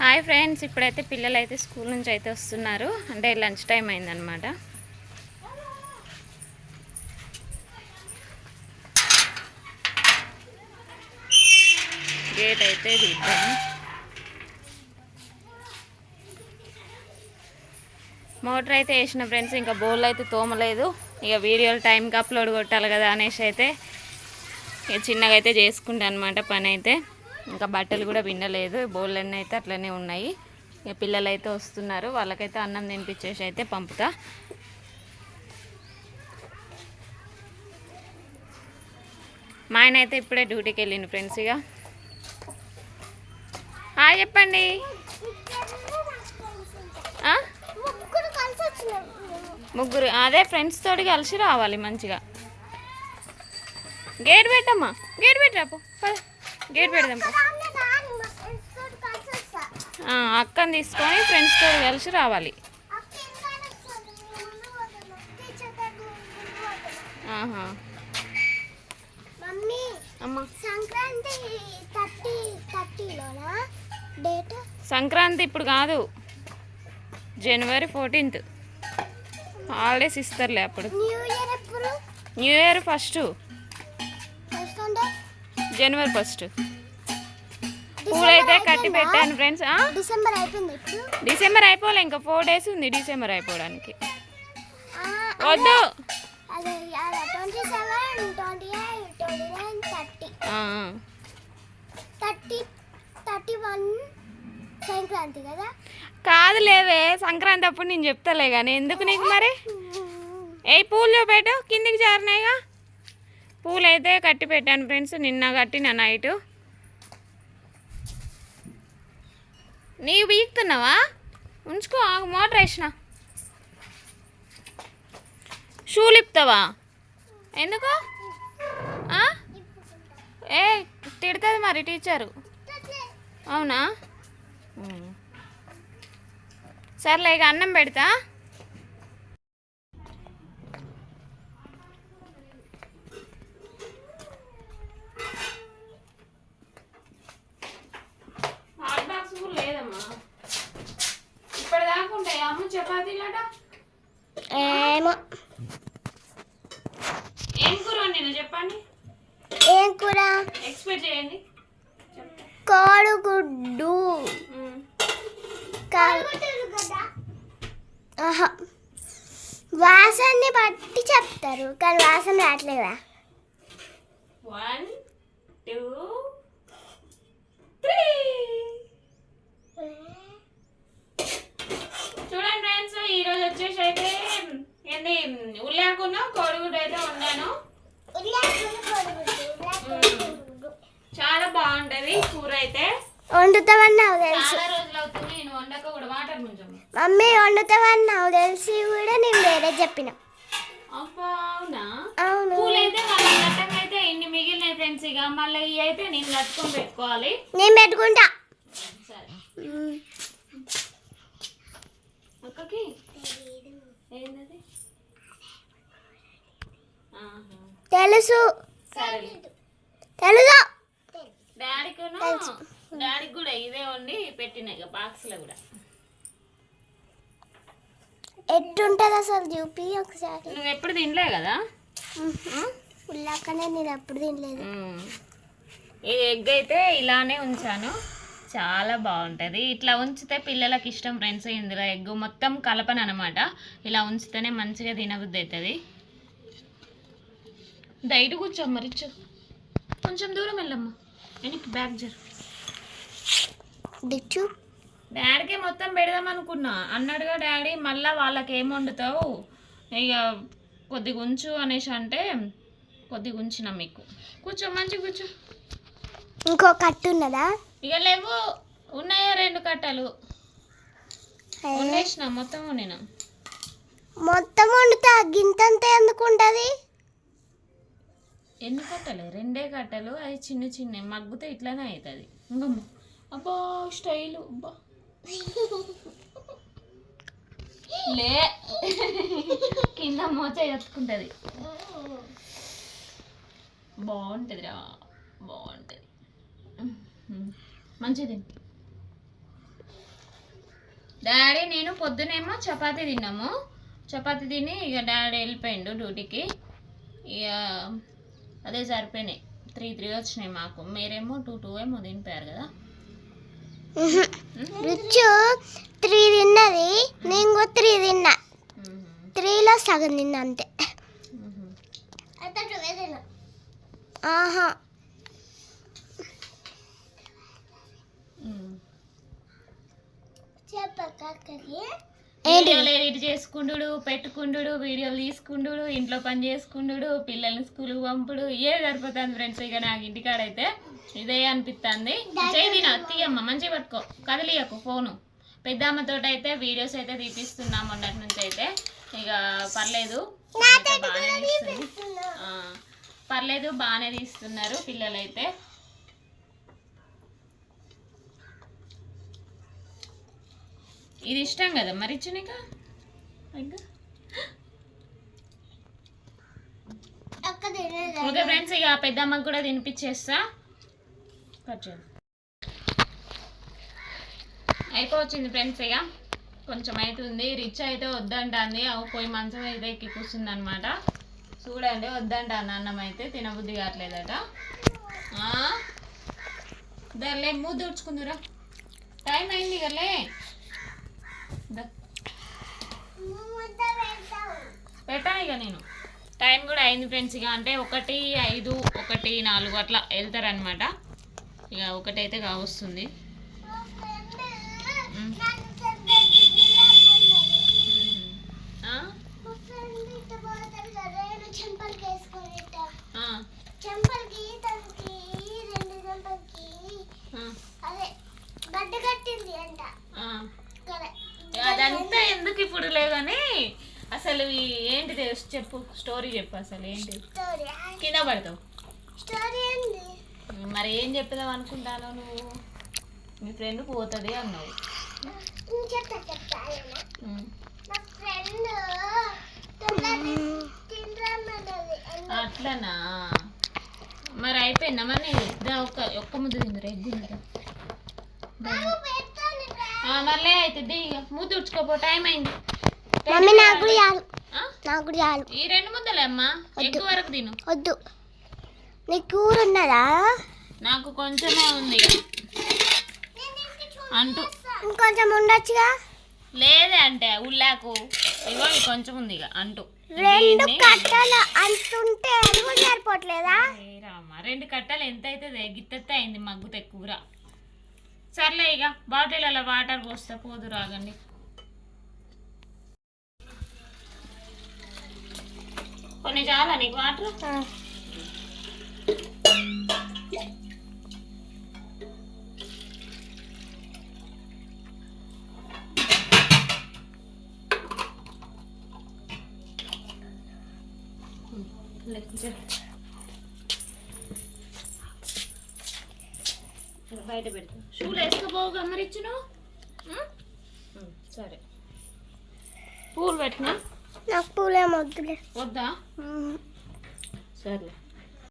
Hi friends ఇప్పుడైతే పిల్లలు అయితే స్కూల్ నుంచి అయితే వస్తున్నారు. అంటే లంచ్ టైం అయిందనమాట గేట్ అయితే తీద్దాం మోటర్ అయితే వేసిన ఫ్రెండ్స్ ఇంకా బోల్ అయితే తోమలేదు. ఇక వీడియోలు టైంకి అప్లోడ్ కొట్టాలి కదా అనేసి అయితే ఇక చిన్నగా అయితే చేసుకుంటాను అనమాట పని అయితే. ఇంకా బట్టలు కూడా వినలేదు బౌల్ అన్నీ అయితే అట్లనే ఉన్నాయి. ఇక పిల్లలు అయితే వస్తున్నారు. వాళ్ళకైతే అన్నం తినిపించేసి అయితే పంపుతా. మా ఆయన అయితే ఇప్పుడే డ్యూటీకి వెళ్ళిండు ఫ్రెండ్స్ ఇక. హాయ్ చెప్పండి. ముగ్గురు అదే ఫ్రెండ్స్ తోటి కలిసి రావాలి మంచిగా. గేట్ పెట్టమ్మా. గేట్ పెట్టరాపు గేట్ పెడదాం అక్కని తీసుకొని ఫ్రెండ్స్ తోటి కలిసి రావాలి. ఆహా. మమ్మీ అమ్మా. సంక్రాంతి థర్టీ థర్టీలోనా డేట్? సంక్రాంతి ఇప్పుడు కాదు. జనవరి ఫోర్టీన్త్. హాలిడేస్ ఇస్తారులే అప్పుడు. న్యూ ఇయర్ ఎప్పుడు? New year first. జనవరి ఫస్ట్ పూలైతే కట్టి పెట్టాను ఫ్రెండ్స్ డిసెంబర్ అయిపోయింది డిసెంబర్ అయిపోలే ఇంకా ఫోర్ డేస్ ఉంది డిసెంబర్ అయిపోవడానికి. వద్దు. సంక్రాంతి కాదు? లేవే సంక్రాంతి అప్పుడు నేను చెప్తాలే కానీ ఎందుకు నీకు మరి? ఏ పూలు చూపెట్టు కిందికి జారినాయిగా. పూలైతే కట్టి పెట్టాను ఫ్రెండ్స్ నిన్న కట్టిన నైట్ నీవు బీక్తున్నావా? ఉంచుకో మోటార్ వేసిన. షూలు ఇప్పుతావా ఎందుకు? ఏ తిడుతుంది మరి టీచరు అవునా? సర్లే ఇక అన్నం పెడతా హాట్ బాక్స్ కూడా లేదమ్మా ఇప్పటిదాకా ఉంటాయి అమ్మ చపాతీలట ఏమో ఏం కూర నేను చెప్పండి ఏం కూర ఎక్స్పెక్ట్ చేయండి కోడిగుడ్డు. వాసనని బట్టి చెప్తారు కానీ వాసన రావట్లేదా? వన్ టూ త్రీ చూడండి ఫ్రెండ్స్ ఈ రోజు వచ్చేసి అయితే ఏంది ఉల్లాకున్న కోడిగుడ్డు అయితే వండాను. చాలా బాగుంటది కూర అయితే. వండుతామని నాకు తెలుసు. చాలా రోజులు అవుతుంది నేను వండక కూడా వాటర్ మమ్మీ వండుతామని నాకు తెలిసి కూడా నేను వేరే చెప్పిన. అబ్బా అవునా? అవును. పూలైతే మళ్ళీ గట్టంగా అయితే ఇన్ని మిగిలినాయి ఫ్రెండ్స్ ఇక మళ్ళీ ఇవి అయితే నేను కట్టుకొని పెట్టుకోవాలి. నేను పెట్టుకుంటా. సరే. మ్. అక్కకి? ఏంటది ఆహా. తెలుసు. సరే తెలుసు. డాడీకును డాడీకి కూడా ఇదే వండి పెట్టినాయి ఇక బాక్స్లో కూడా. ఎట్టుంటుంది అసలు చూపి ఒకసారి. నువ్వు ఎప్పుడు తినలే కదా? ఉల్లాకనే నేను ఎప్పుడు తినలేదు. ఈ ఎగ్ అయితే ఇలానే ఉంచాను. చాలా బాగుంటుంది. ఇట్లా ఉంచితే పిల్లలకి ఇష్టం ఫ్రెండ్స్ ఇందులో ఎగ్ మొత్తం కలపను అనమాట ఇలా ఉంచితేనే మంచిగా తినబుద్ధి అవుతుంది. దయటు కూర్చోమ్మ రిచ్చు కొంచెం దూరం వెళ్ళమ్మా. వెనక్కి బ్యాగ్ జరు. డాడీకి మొత్తం పెడదాం అనుకున్నా. అన్నాడుగా డాడీ మళ్ళా వాళ్ళకి ఏం వండుతావు? ఇక కొద్దిగా ఉంచు అనేసి అంటే కొద్దిగా ఉంచిన మీకు. కూర్చో మంచిగా కూర్చో. ఇంకో కట్టు ఉన్నదా? ఇక లేవు. ఉన్నాయా రెండు కట్టలు? వండేసిన మొత్తం నేను మొత్తం వండుతా. గింతంత ఎందుకు ఉంటుంది? ఎన్ని కట్టలు? రెండే కట్టలు. అవి చిన్న చిన్న మగ్గుతే ఇట్లానే అవుతుంది. ఇంకమ్మ అబ్బా స్టైలు. అబ్బా. లే. కింద మోచ ఎత్తుకుంటుంది బాగుంటుంది. రా బాగుంటుంది మంచిది డాడీ నేను పొద్దునేమో చపాతీ తిన్నాము. చపాతీ తిని ఇక డాడీ వెళ్ళిపోయిండు డ్యూటీకి. ఇక అదే సరిపోయినాయి. త్రీ త్రీ వచ్చినాయి మాకు. మీరేమో టూ టూ ఏమో తినిపోయారు కదా. రుచు త్రీ తిన్నది. నేను కూడా త్రీ తిన్నా. త్రీలో సగం తిన్నా అంతే. ఆహా. మ్మ్. వీడియోలు ఎడిట్ చేసుకుండు పెట్టుకుండు వీడియోలు తీసుకుండు ఇంట్లో పని చేసుకుండు పిల్లల్ని స్కూల్కి పంపుడు ఏ సరిపోతుంది ఫ్రెండ్స్. ఇక నాకు ఇంటికాడైతే ఇదే అనిపిస్తుంది చేయి తీయమ్మ మంచిగా పట్టుకో కదిలియకు ఫోను. పెద్దమ్మతో అయితే వీడియోస్ అయితే తీపిస్తున్నాం మొన్నటి నుంచి అయితే. ఇక పర్లేదు అయితే బాగానే తీస్తుంది. పర్లేదు బాగానే తీస్తున్నారు పిల్లలైతే. ఇది ఇష్టం కదా మరి ఇచ్చినాక? ఓకే ఫ్రెండ్స్ ఇక పెద్దమ్మకి కూడా తినిపించేస్తా కట్ చేయి. అయిపోవచ్చింది ఫ్రెండ్స్ ఇక. కొంచెం అవుతుంది రిచ్ అయితే వద్దంటుంది. అవు పోయి మంచం అయితే ఎక్కి కూర్చుంది అనమాట చూడండి వద్దంటాను అన్నం అయితే. తినబుద్ధి కావట్లేదట. ఆ? దర్లే మూడు తుడుచుకుందురా. టైం అయింది కలే పెట్టాను ఇక నేను. టైం కూడా అయింది ఫ్రెండ్స్ ఇక. అంటే ఒకటి ఐదు ఒకటి నాలుగు అట్లా వెళ్తారనమాట ఇక ఒకటైతే కావస్తుంది. అదంతా ఎందుకు ఇప్పుడు లేదని అసలు ఈ ఏంటిది చెప్పు స్టోరీ చెప్పు అసలు ఏంటి? కింద పడతావు. మరి ఏం చెప్దాం అనుకుంటాను నువ్వు? మీ ఫ్రెండ్ పోతుంది అన్నావు. అట్లనా? మరి అయిపోయిందా? మరి ఒక్క ఒక్క ముద్ద తిందా మళ్ళీ అవుతుంది ఇక ముద్దు ఉడ్చుకోపో టైం అయింది. మమ్మీ నాకు కూడా చాలు? నాకు కూడా చాలు. ఈ రెండు ముద్దలే అమ్మా. ఎక్కువ వరకు తిను. వద్దు. నీకు కూర ఉన్నదా? నాకు కొంచెమే ఉంది. అంటూ. ఇంకొంచెం ఉండొచ్చుగా? లేదే అంటే ఉల్లాకు. ఇగో కొంచెం ఉంది ఇక అంటూ. రెండు కట్టలు అంటుంటే అది కూడా సరిపోవట్లేదా రెండు కట్టలు ఎంత అవుతుంది గిత్తెత్తే అయింది మగ్గుతే కూర. సర్లే ఇక బాటిల్ అలా వాటర్ పోస్తా పోదు రాగండి కొన్ని చాలా నీకు వాటర్ ఆ. బయట పెడతా. షూలు వేసుకుపోవు గమ్మరిచ్చును సరే. పూలు పెట్టినా? నాకు పూలేం వద్దులే. వద్దా. సరే